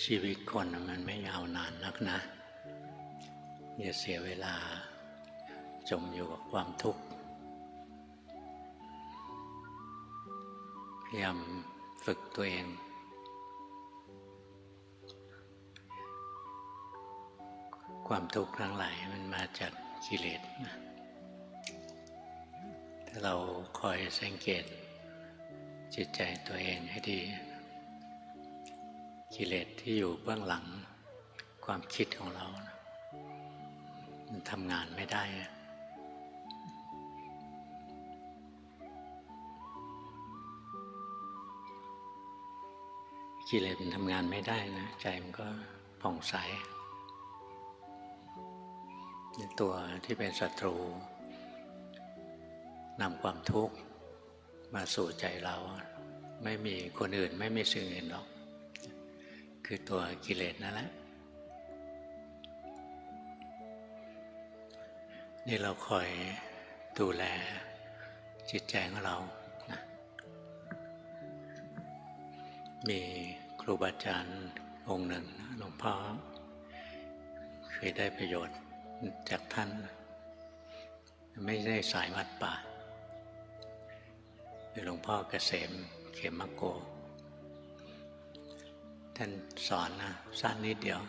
ชีวิตคนมันไม่ยาวนานนักนะ อย่าเสียเวลา จมอยู่กับความทุกข์พยายามฝึกตัวเอง ความทุกข์ทั้งหลายมันมาจากกิเลสนะถ้าเราคอยสังเกตจิตใจตัวเองให้ดี กิเลสที่อยู่เบื้องหลังความคิดของเรานะมันทำงานไม่ได้กิเลสมันทำงานไม่ได้นะใจมันก็ผ่องใสตัวที่เป็นศัตรูนำความทุกข์มาสู่ใจเรา ไม่มีคนอื่นไม่มีสิ่งอื่นหรอก คือตัวกิเลสนั่นแหละนี่เราคอยดูแลจิตใจของเรานะมีครูบาอาจารย์องค์หนึ่งหลวงพ่อเคยได้ประโยชน์จากท่าน ไม่ได้สายวัดป่าคือหลวงพ่อเกษมเขมโก ท่านสอนนะสั้นนิดเดียว